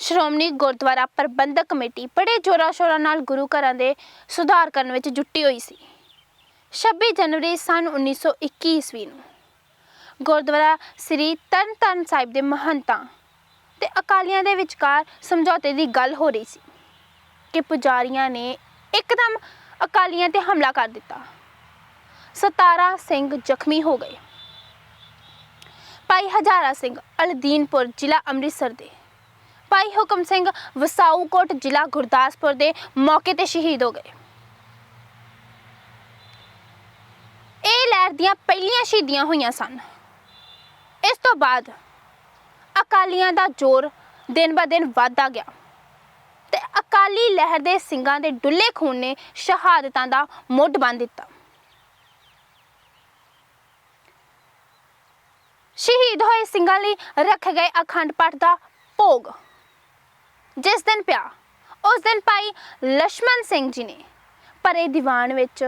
ਸ਼੍ਰੋਮਣੀ ਗੁਰਦੁਆਰਾ ਪ੍ਰਬੰਧਕ committee ਬੜੇ ਜੋਰਾਂ ਸ਼ੋਰਾਂ ਨਾਲ ਗੁਰੂ ਘਰਾਂ ਦੇ ਸੁਧਾਰ ਕਰਨ ਵਿੱਚ ਜੁਟੀ ਹੋਈ ਸੀ। 26 ਜਨਵਰੀ ਸਨ 1921 ਈਸਵੀ ਨੂੰ ਗੁਰਦੁਆਰਾ ਸ੍ਰੀ ਤਰਨਤਾਰਨ ਸਾਹਿਬ ਦੇ ਮਹੰਤਾਂ ਤੇ ਅਕਾਲੀਆਂ ਦੇ ਵਿਚਕਾਰ ਸਮਝੌਤੇ ਦੀ ਗੱਲ ਹੋ ਰਹੀ ਸੀ ਕਿ ਪੁਜਾਰੀਆਂ ਨੇ ਇੱਕਦਮ ਅਕਾਲੀਆਂ ਤੇ ਹਮਲਾ ਕਰ ਦਿੱਤਾ। 17 ਸਿੰਘ ਜ਼ਖਮੀ ਹੋ ਗਏ। ਭਾਈ ਹਜ਼ਾਰਾ ਸਿੰਘ ਅਲਦੀਨਪੁਰ ਜ਼ਿਲ੍ਹਾ ਅੰਮ੍ਰਿਤਸਰ ਦੇ ਭਾਈ ਹੁਕਮ ਸਿੰਘ ਵਸਾਊਕੋਟ ਜ਼ਿਲ੍ਹਾ ਗੁਰਦਾਸਪੁਰ ਦੇ ਮੌਕੇ ਤੇ ਸ਼ਹੀਦ ਹੋ ਗਏ। ਇਹ ਲਹਿਰ ਦੀਆਂ ਪਹਿਲੀਆਂ ਸ਼ਹੀਦੀਆਂ ਹੋਈਆਂ ਸਨ। ਇਸ ਤੋਂ ਬਾਅਦ ਅਕਾਲੀਆਂ ਦਾ ਜ਼ੋਰ ਦਿਨ ਬ ਦਿਨ ਵੱਧਦਾ ਗਿਆ ਤੇ ਅਕਾਲੀ ਲਹਿਰ ਦੇ ਸਿੰਘਾਂ ਦੇ ਡੁੱਲੇ ਖੂਨ ਨੇ ਸ਼ਹਾਦਤਾਂ ਦਾ ਮੁੱਢ ਬੰਨ ਦਿੱਤਾ। ਸ਼ਹੀਦ ਹੋਏ ਸਿੰਘਾਂ ਲਈ ਰੱਖੇ ਗਏ ਅਖੰਡ ਪਾਠ ਦਾ ਭੋਗ ਜਿਸ ਦਿਨ ਪਿਆ ਉਸ ਦਿਨ ਭਾਈ ਲਛਮਣ ਸਿੰਘ ਜੀ ਨੇ। ਪਰੇ ਦੀਵਾਨ ਵਿੱਚ